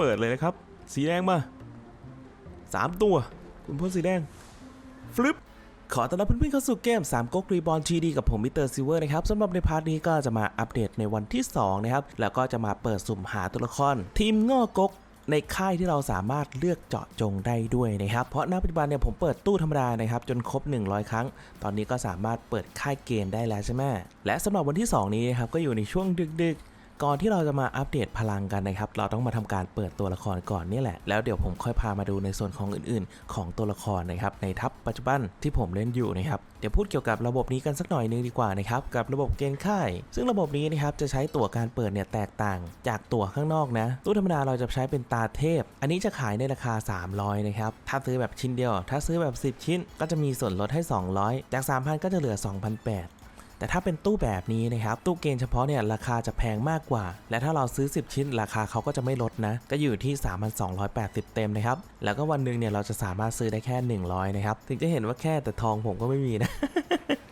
เปิดเลยนะครับ สีแดงมาสามตัว คุณพลสีแดงฟลิปขอต้อนรับเพื่อนๆเข้าสู่เกม 3ก๊กรีบอลทีดีกับผมมิสเตอร์ซิเวอร์นะครับสำหรับในพาร์ทนี้ก็จะมาอัปเดตในวันที่ 2 นะครับ แล้วก็จะมาเปิดสุ่มหาตัวละคร ทีมง่อก๊กในค่ายที่เราสามารถเลือกเจาะจงได้ด้วยนะครับ เพราะณปัจจุบันเนี่ยผมเปิดตู้ธรรมดานะครับ จนครบ 100 ครั้ง ตอนนี้ก็สามารถเปิดค่ายเกณฑ์ได้แล้วใช่ไหมและสำหรับวันที่ 2 นี้นะครับก็อยู่ในช่วงดึก ก่อนที่เราจะมาอัปเดตพลังกันนะครับ เราต้องมาทำการเปิดตัวละครก่อนนี่แหละ แล้วเดี๋ยวผมค่อยพามาดูในส่วนของอื่นๆ ของตัวละครนะครับ ในทัพปัจจุบันที่ผมเล่นอยู่นะครับ เดี๋ยวพูดเกี่ยวกับระบบนี้กันสักหน่อยนึงดีกว่านะครับ กับระบบเกณฑ์ค่าย ซึ่งระบบนี้นะครับจะใช้ตั๋วการเปิดเนี่ยแตกต่างจากตั๋วข้างนอกนะ ตู้ธรรมดาเราจะใช้เป็นตาเทพ อันนี้จะขายในราคา 300นะครับ ถ้าซื้อแบบชิ้นเดียว ถ้าซื้อแบบ 10 ชิ้น ก็จะมีส่วนลดให้ 200 จาก 3,000 ก็จะเหลือ 2,800 แต่ถ้าเป็นตู้แบบนี้นะครับตู้เกณฑ์เฉพาะเนี่ยราคาจะแพงมากกว่า และถ้าเราซื้อ 10 ชิ้น ราคาเขาก็จะไม่ลดนะ ก็อยู่ที่ 3,280 เต็มนะครับ แล้วก็วันหนึ่งเนี่ยเราจะสามารถซื้อได้แค่ 100 นะครับ ถึงจะเห็นว่าแค่แต่ทองผมก็ไม่มีนะ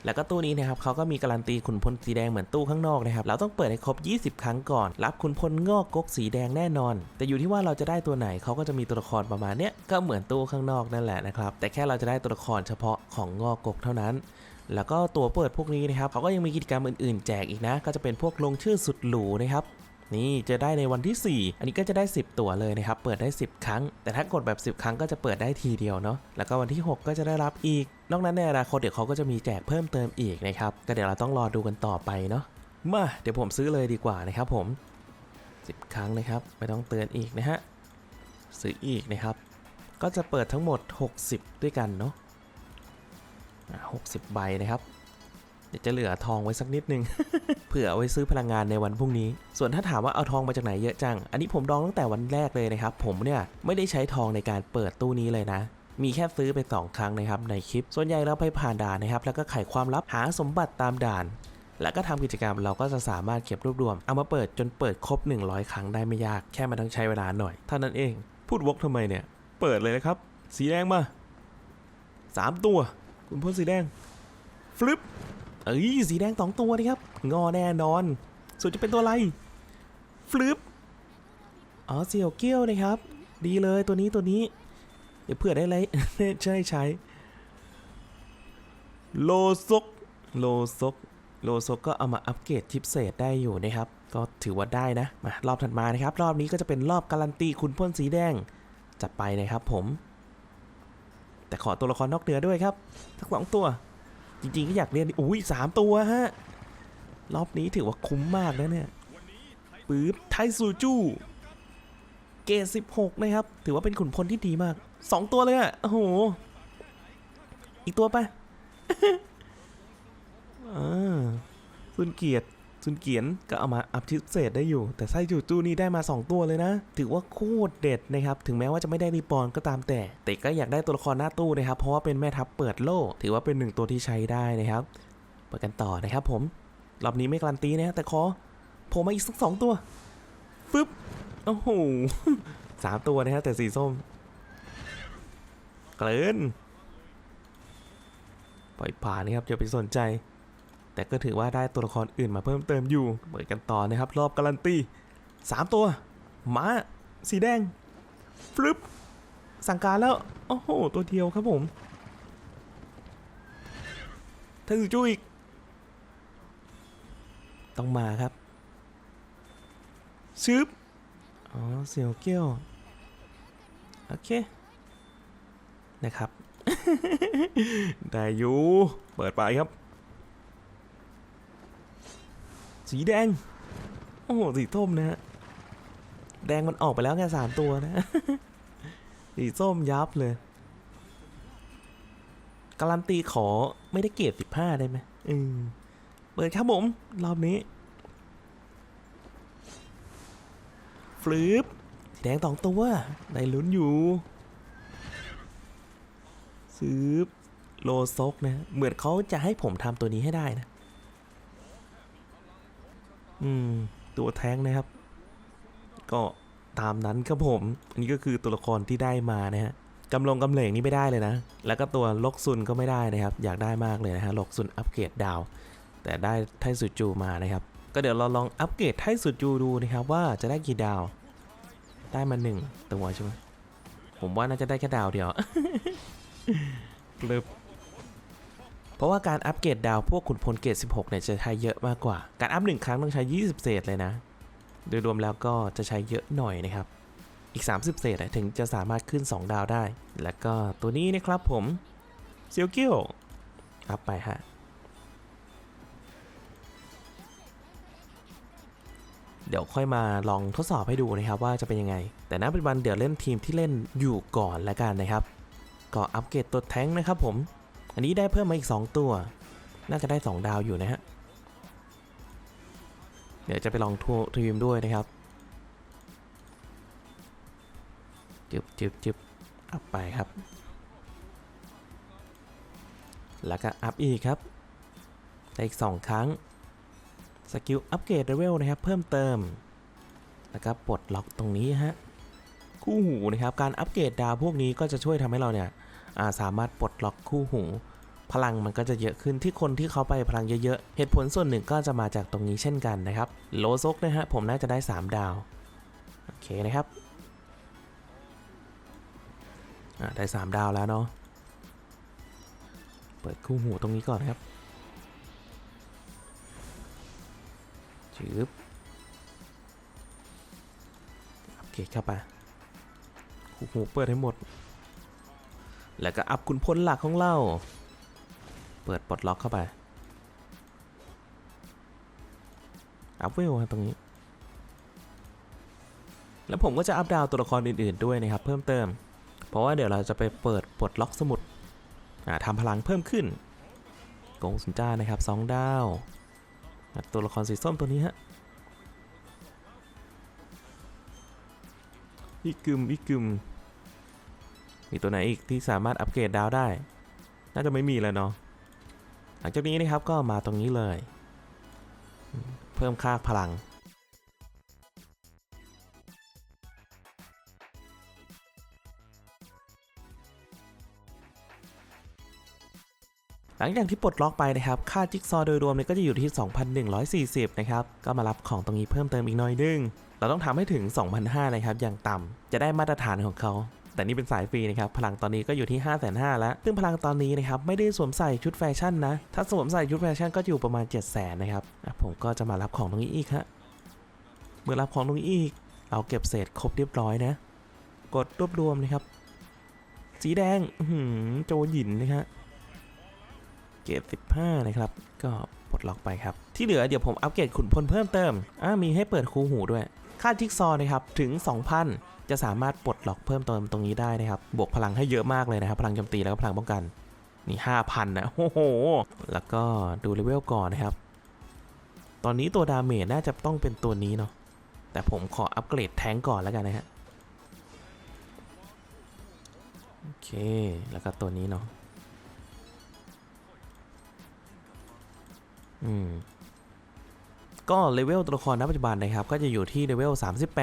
แล้วก็ตู้นี้นะครับเขาก็มีการันตีขุนพลสีแดงเหมือนตู้ข้างนอกนะครับ เราต้องเปิดให้ครบ 20 ครั้งก่อน รับขุนพลงอกกกสีแดงแน่นอน แต่อยู่ที่ว่าเราจะได้ตัวไหนเขาก็จะมีตัวละครประมาณเนี้ยก็เหมือนตู้ข้างนอกนั่นแหละนะครับ แต่แค่เราจะได้ตัวละครเฉพาะของงอกกกเท่านั้น แล้วก็ตัวเปิดพวกนี้นะครับเขาก็ยังมีกิจกรรมอื่นๆ แจกอีกนะ ก็จะเป็นพวกลงชื่อสุดหรูนะครับนี่จะได้ในวันที่ 4 อันนี้ก็จะได้ 10 ตัวเลยนะครับ เปิดได้ 10 ครั้ง แต่ถ้ากดแบบ 10 ครั้งก็จะเปิดได้ทีเดียวเนาะ แล้วก็วันที่ 6 ก็จะได้รับอีก นอกนั้นในอนาคตเดี๋ยวเขาก็จะมีแจกเพิ่มเติมอีกนะครับ ก็เดี๋ยวเราต้องรอดูกันต่อไปเนาะ มา เดี๋ยวผมซื้อเลยดีกว่านะครับผม 10 ครั้งนะครับ ไม่ต้องเตือนอีกนะฮะ ซื้ออีกนะครับ ก็จะเปิดทั้งหมด 60 ด้วยกันเนาะ อะ60ใบนะครับเดี๋ยวจะเหลือทองไว้สักนิดนึง เผื่อเอาไว้ซื้อพลังงานในวันพรุ่งนี้ ส่วนถ้าถามว่าเอาทองมาจากไหนเยอะจัง อันนี้ผมดองตั้งแต่วันแรกเลยนะครับ ผมเนี่ยไม่ได้ใช้ทองในการเปิดตู้นี้เลยนะ มีแค่ซื้อไปสองครั้งนะครับในคลิป ส่วนใหญ่เราไปผ่านด่านนะครับ แล้วก็ไขความลับหาสมบัติตามด่าน แล้วก็ทำกิจกรรมเราก็จะสามารถเก็บรวบรวม เอามาเปิดจนเปิดครบ 100 ครั้งได้ไม่ยาก แค่มันต้องใช้เวลาหน่อยเท่านั้นเอง พูดวกทำไมเนี่ย เปิดเลยนะครับ สีแดงมาสามตัว คุณพ่นสีแดงฟลิปเอ้ยสีแดงสองตัวนะครับงอแน่นอน ส่วนจะเป็นตัวอะไรฟลิปอ๋อเสี่ยวเกี้ยวนะครับ ดีเลยตัวนี้ตัวนี้ เดี๋ยวเผื่อได้เลยใช่ใช้ โลซกโลซกโลซกก็เอามาอัปเกรดชิปเศษได้อยู่นะครับ ก็ถือว่าได้นะมารอบถัดมานะครับ รอบนี้ก็จะเป็นรอบการันตีคุณพ่นสีแดงจัดไปนะครับผม แต่ขอตัวละครนอกเหนือด้วยครับทั้งสองตัว จริงๆก็อยากเรียนอุ้ยสามตัวฮะรอบนี้ถือว่าคุ้มมากนะเนี่ยปื๊บไทซูจูเกรด16นะครับ ถือว่าเป็นขุนพลที่ดีมาก2ตัวเลยอะโอ้โห อีกตัวไปอ่าซุนเกียรติ ซุนเกียนก็เอามาอัพทิปเศษได้อยู่ แต่ไส้จูจูนี่ได้มา 2 ตัวเลยนะ ถือว่าโคตรเด็ดนะครับ ถึงแม้ว่าจะไม่ได้รีปอนก็ตามแต่ แต่ก็อยากได้ตัวละครหน้าตู้นะครับ เพราะว่าเป็นแม่ทัพเปิดโล่ ถือว่าเป็นหนึ่งตัวที่ใช้ได้นะครับ เปิดกันต่อนะครับผม รอบนี้ไม่การันตีนะแต่ขอโผล่มาอีกสักสองตัวฟึบโอ้โหสามตัวนะครับแต่สีส้ม เกินปล่อยผ่านนะครับอย่าไปสนใจ แต่ก็ถือว่าได้ตัวละครอื่นมาเพิ่มเติมอยู่ เปิดกันต่อนะครับ รอบการันตีสามตัวม้าสีแดงฟลึบสั่งการแล้ว โอ้โห ตัวเดียวครับผมถ้าคือจุ้ยอีกต้องมาครับชึบอ๋อ เสี่ยวเกี้ยว โอเค นะครับ ได้อยู่ เปิดไปครับ สีแดง โอ้โหสีส้มนะฮะแดงมันออกไปแล้วแค่สามตัวนะ สีส้มยับเลยการันตีขอไม่ได้เกรดสิบห้าได้ไหมอืมเปิดครับผม รอบนี้ฟลิปสีแดงสองตัวได้ลุ้นอยู่ซื้อโลซกนะ เหมือนเขาจะให้ผมทำตัวนี้ให้ได้นะ อืม ตัวแท้งนะครับ ก็ตามนั้นครับผม อันนี้ก็คือตัวละครที่ได้มานะฮะกำลงกำเหลงนี่ไม่ได้เลยนะ แล้วก็ตัวลกซุนก็ไม่ได้นะครับ อยากได้มากเลยนะฮะลกซุนอัปเกรดดาว แต่ได้ไทสุจูมานะครับ ก็เดี๋ยวเราลองอัปเกรดไทสุจูดูนะครับว่าจะได้กี่ดาว ได้มาหนึ่งตัวใช่ไหมผมว่าน่าจะได้แค่ดาวเดียวปลึบ เพราะว่าการอัปเกรดดาวพวกขุนพลเกรด16 เนี่ยจะใช้เยอะมากกว่า การอัพหนึ่งครั้งต้องใช้ 20 เศษเลยนะ โดยรวมแล้วก็จะใช้เยอะหน่อยนะครับ อีก 30 เศษถึงจะสามารถขึ้น 2 ดาวได้ แล้วก็ตัวนี้นะครับผมเซียวกิโออัพไปฮะ เดี๋ยวค่อยมาลองทดสอบให้ดูนะครับว่าจะเป็นยังไง แต่ณปัจจุบันเดี๋ยวเล่นทีมที่เล่นอยู่ก่อนแล้วกันนะครับ ก็อัปเกรดตัวแท้งนะครับผม อันนี้ได้เพิ่มมาอีก 2 ตัว น่าจะได้ 2 ดาวอยู่นะฮะ เดี๋ยวจะไปลองทัวร์ทีมด้วยนะครับ จึบจึบจึบอัพไปครับ แล้วก็อัพอีกครับ ได้อีก 2 ครั้ง สกิลอัปเกรดเลเวลนะครับ เพิ่มเติม แล้วก็ปลดล็อกตรงนี้ฮะ คู่หูนะครับ การอัปเกรดดาวพวกนี้ก็จะช่วยทำให้เราเนี่ย สามารถปลดล็อกคู่หู พลังมันก็จะเยอะขึ้นที่คนที่เขาไปพลังเยอะๆ เหตุผลส่วนหนึ่งก็จะมาจากตรงนี้เช่นกันนะครับ โลซกนะฮะผมน่าจะได้ 3 ดาว โอเคนะครับได้ 3 ดาวแล้วเนาะ เปิดคู่หูตรงนี้ก่อนครับชืบโอเคเข้าไปคู่หูเปิดให้หมด แล้วก็อัพคุณพลหลักของเรา เปิดปลดล็อกเข้าไป อัพเวลตรงนี้ แล้วผมก็จะอัพดาวตัวละครอื่นๆด้วยนะครับ เพิ่มเติม เพราะว่าเดี๋ยวเราจะไปเปิดปลดล็อกสมุดอ่าทำพลังเพิ่มขึ้นกงสุนจ้านะครับ2ดาว ตัวละครสีส้มตัวนี้ฮะอีกกึมอีกกึม มีตัวไหนอีกที่สามารถอัปเกรดดาวได้ น่าจะไม่มีแล้วเนาะหลังจากนี้นะครับก็มาตรงนี้เลย เพิ่มค่าพลัง หลังจากที่ปลดล็อกไปนะครับ ค่าจิ๊กซอว์โดยรวมเนี่ยก็จะอยู่ที่ 2,140 นะครับ ก็มารับของตรงนี้เพิ่มเติมอีกหน่อยนึง เราต้องทำให้ถึง 2,500 นะครับ อย่างต่ำจะได้มาตรฐานของเขา แต่นี่เป็นสายฟรีนะครับพลังตอนนี้ก็อยู่ที่5,500แล้ว ซึ่งพลังตอนนี้นะครับไม่ได้สวมใส่ชุดแฟชั่นนะ ถ้าสวมใส่ชุดแฟชั่นก็อยู่ประมาณ 700,000นะครับผมก็จะมารับของตรงนี้อีกฮะเมื่อรับของตรงนี้อีก เราเก็บเศษครบเรียบร้อยนะ กดรวบรวมนะครับ สีแดงหือโจหยินนะครับเกรด15 นะครับ ก็ปลดล็อกไปครับ ที่เหลือเดี๋ยวผมอัปเกรดขุนพลเพิ่มเติมอ่ามีให้เปิดคูหูด้วย ค่าจิ๊กซอว์นะครับถึง 2,000 จะสามารถปลดล็อกเพิ่มเติมตรงนี้ได้นะครับ บวกพลังให้เยอะมากเลยนะครับ พลังโจมตีแล้วก็พลังป้องกัน นี่5,000นะโอ้โห แล้วก็ดูเลเวลก่อนนะครับ ตอนนี้ตัวดาเมจน่าจะต้องเป็นตัวนี้เนาะ แต่ผมขออัปเกรดแทงก์ก่อนแล้วกันนะฮะ โอเค แล้วก็ตัวนี้เนาะ อืมก็เลเวลตัวละครณปัจจุบันนะครับ ก็จะอยู่ที่เลเวล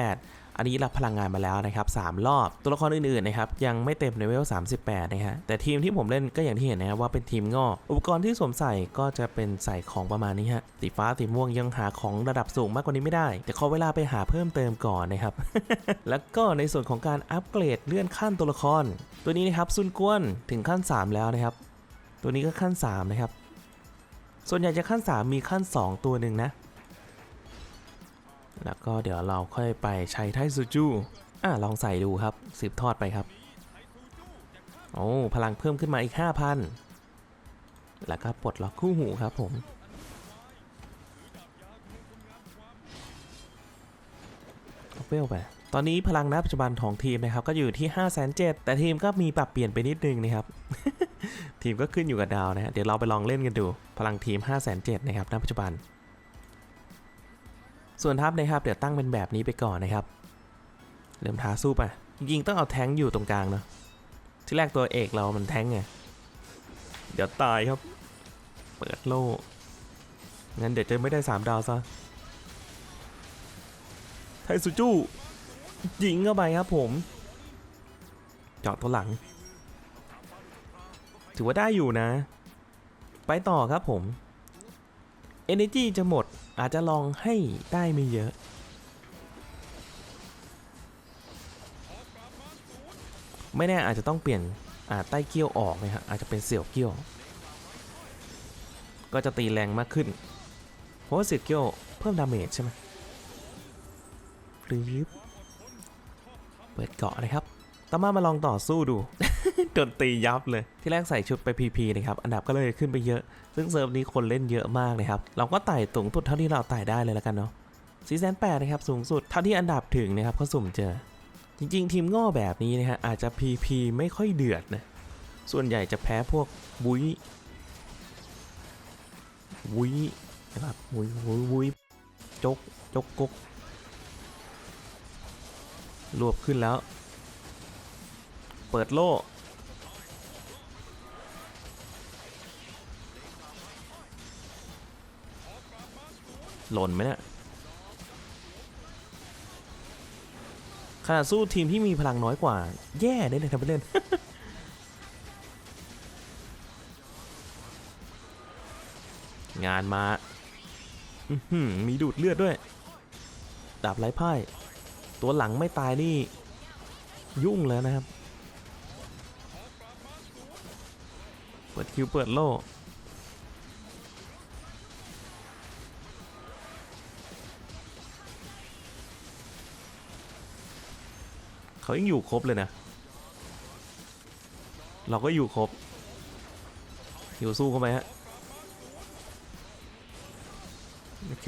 38 อันนี้รับพลังงานมาแล้วนะครับ3รอบ ตัวละครอื่นๆนะครับยังไม่เต็มเลเวล 38 นะฮะ แต่ทีมที่ผมเล่นก็อย่างที่เห็นนะครับว่าเป็นทีมงอกอุปกรณ์ที่สวมใส่ก็จะเป็นใส่ของประมาณนี้ฮะ สีฟ้าสีม่วงยังหาของระดับสูงมากกว่านี้ไม่ได้ แต่ขอเวลาไปหาเพิ่มเติมก่อนนะครับ แล้วก็ในส่วนของการอัปเกรดเลื่อนขั้นตัวละคร ตัวนี้นะครับซุนกวนถึงขั้น 3 แล้วนะครับ ตัวนี้ก็ขั้น 3 นะครับ ส่วนใหญ่จะขั้น 3 มีขั้น 2 ตัวหนึ่งนะ แล้วก็เดี๋ยวเราค่อยไปใช้ไทซูจูอะลองใส่ดูครับสืบทอดไปครับ โอ้พลังเพิ่มขึ้นมาอีก 5,000 แล้วก็ปลดล็อกคู่หูครับผมเอาเวลไปตอนนี้พลังณปัจจุบันของทีมนะครับ ก็อยู่ที่5 7 0 0 0แต่ทีมก็มีปรับเปลี่ยนไปนิดนึงนะครับ ทีมก็ขึ้นอยู่กับดาวนะฮะเดี๋ยวเราไปลองเล่นกันดู พลังทีม5 7 0 0 0นะครับณปัจจุบัน ส่วนทัพนะครับเดี๋ยวตั้งเป็นแบบนี้ไปก่อนนะครับ เริ่มท้าสู้ไปจริงๆต้องเอาแท้งอยู่ตรงกลางเนาะที่แรกตัวเอกเรามันแท้งไงเดี๋ยวตายครับ เปิดโล่งั้นเดี๋ยวจะไม่ได้ 3 ดาวซะไทสุจูยิงเข้าไปครับผม เจาะตัวหลัง ถือว่าได้อยู่นะ ไปต่อครับผม Energy จะหมด อาจจะลองให้ได้ไม่เยอะ ไม่แน่อาจจะต้องเปลี่ยนอ่าใต้เกี้ยวออกนะครับอาจจะเป็นเสี่ยวเกี้ยว ก็จะตีแรงมากขึ้นเพราะว่าเสี่ยวเกี้ยวเพิ่มดาเมจใช่ไหมหรือเปิดเกาะนะครับ ต่อมามาลองต่อสู้ดู โดนตียับเลย ที่แรกใส่ชุดไป PP นะครับอันดับก็เลยขึ้นไปเยอะ ซึ่งเซิร์ฟนี้คนเล่นเยอะมากนะครับ เราก็ไต่สูงสุดเท่าที่เราไต่ได้เลยแล้วกันเนาะ4 8 0 0นะครับสูงสุดเท่าที่อันดับถึงนะครับเขาสุ่มเจอ จริง ๆ ทีมง่อแบบนี้นะฮะอาจจะ PP ไม่ค่อยเดือดนะส่วนใหญ่จะแพ้พวกบุยวุยนะครับวุยวุยวุยจกจกกกรวบขึ้นแล้ว เปิดโล่ หล่นไหมเนี่ยขนาดสู้ทีมที่มีพลังน้อยกว่า แย่ได้เลยทำไปเล่น งานมาอืมีดูดเลือดด้วย ดาบไร้พ่าย ตัวหลังไม่ตายนี่ ยุ่งแล้วนะครับ เปิดคิวเปิดโล่ เขายังอยู่ครบเลยนะ เราก็อยู่ครบ อยู่สู้เข้าไปฮะ โอเค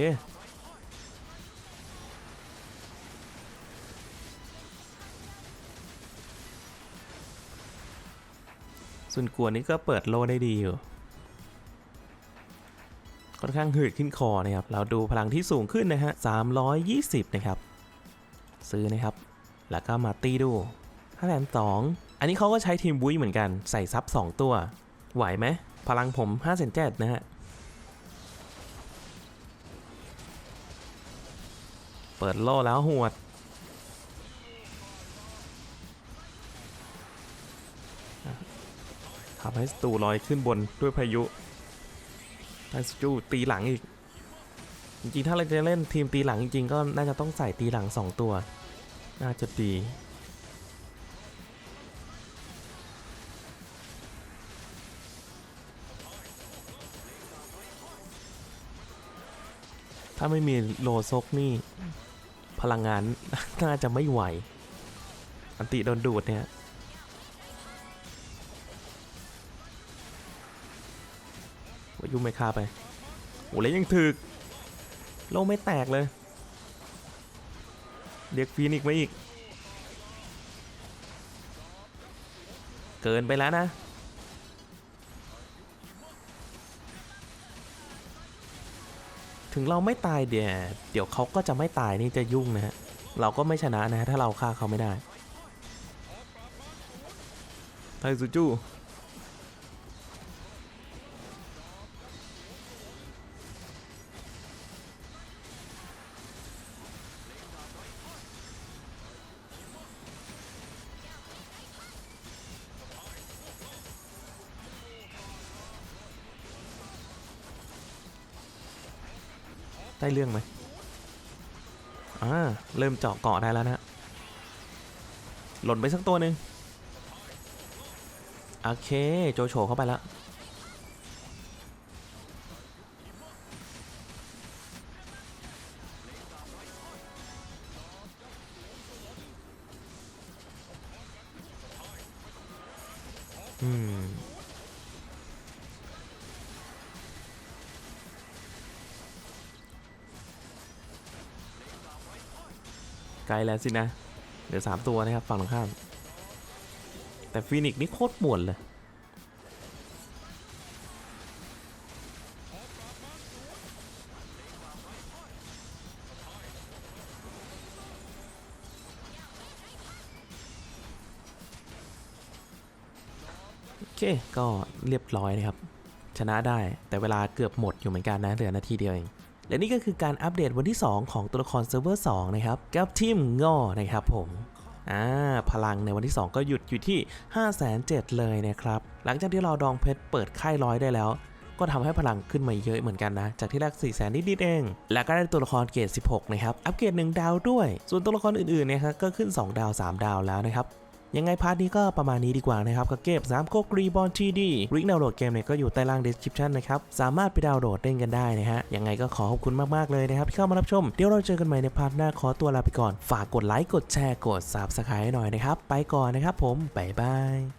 ส่วนกวนนี้ก็เปิดโลได้ดีอยู่ ค่อนข้างหืดขึ้นคอนะครับ เราดูพลังที่สูงขึ้นนะฮะ 320 นะครับ ซื้อนะครับ แล้วก็มาตีดู5แถม2อันนี้เขาก็ใช้ทีมบุ้ยเหมือนกันใส่ซับ 2 ตัว ไหวไหม พลังผม5เซนเจ็ดนะฮะ เปิดโล่แล้วหวด ทำให้สตูลอยขึ้นบนด้วยพายุไทสจูตีหลังอีก จริงๆ ถ้าเราจะเล่นทีมตีหลังจริงๆ ก็น่าจะต้องใส่ตีหลัง 2 ตัว น่าจะดีถ้าไม่มีโลซกนี่ พลังงาน น่าจะไม่ไหว อันติโดนดูดเนี่ย วายุไม่คาไปโอ้แล้วยังถึก โลไม่แตกเลย เรียกฟีนิกซ์มาอีก เกินไปแล้วนะ ถึงเราไม่ตายเดี๋ยวเดี๋ยวเขาก็จะไม่ตายนี่จะยุ่งนะฮะ เราก็ไม่ชนะนะฮะถ้าเราฆ่าเขาไม่ได้ไทซูจู ได้เรื่องไหมอ่าเริ่มเจาะเกาะได้แล้วนะ หล่นไปสักตัวหนึ่งโอเคโจโฉเข้าไปแล้วอืม ไกลแล้วสินะเหลือสามตัวนะครับฝั่งตรงข้าม แต่ฟีนิกซ์นี่โคตรป่วนเลย โอเค ก็เรียบร้อยนะครับ ชนะได้แต่เวลาเกือบหมดอยู่เหมือนกันนะ เหลือนาทีเดียวเอง และนี่ก็คือการอัปเดตวันที่ 2 ของตัวละครเซิร์ฟเวอร์2นะครับกับทีมง่อนะครับผมอ่าพลังในวันที่ 2 ก็หยุดอยู่ที่5 7 0 0 0เลยนะครับ หลังจากที่เราดองเพชรเปิดค่ายร้อยได้แล้ว ก็ทำให้พลังขึ้นมาเยอะเหมือนกันนะ จากที่แรก 4 0 0 0 0นิดๆเอง แล้วก็ได้ตัวละครเกรด16 นะครับ อัปเกรด1ดาวด้วย ส่วนตัวละครอื่นๆเนี่ยครับก็ขึ้น 2 ดาว 3 ดาวแล้วนะครับ ยังไงพาร์ทนี้ก็ประมาณนี้ดีกว่านะครับกับเกม3ก๊กรีบอลทีดีลิงก์ดาวน์โหลดเกมเนี่ยก็อยู่ใต้ล่างเดสคริปชันนะครับ สามารถไปดาวน์โหลดเล่นกันได้นะฮะ ยังไงก็ขอขอบคุณมาก ๆ เลยนะครับ ที่เข้ามารับชม เดี๋ยวเราเจอกันใหม่ในพาร์ทหน้าขอตัวลาไปก่อน ฝากกดไลค์กดแชร์กด subscribe ให้หน่อยนะครับ ไปก่อนนะครับผมบ๊ายบาย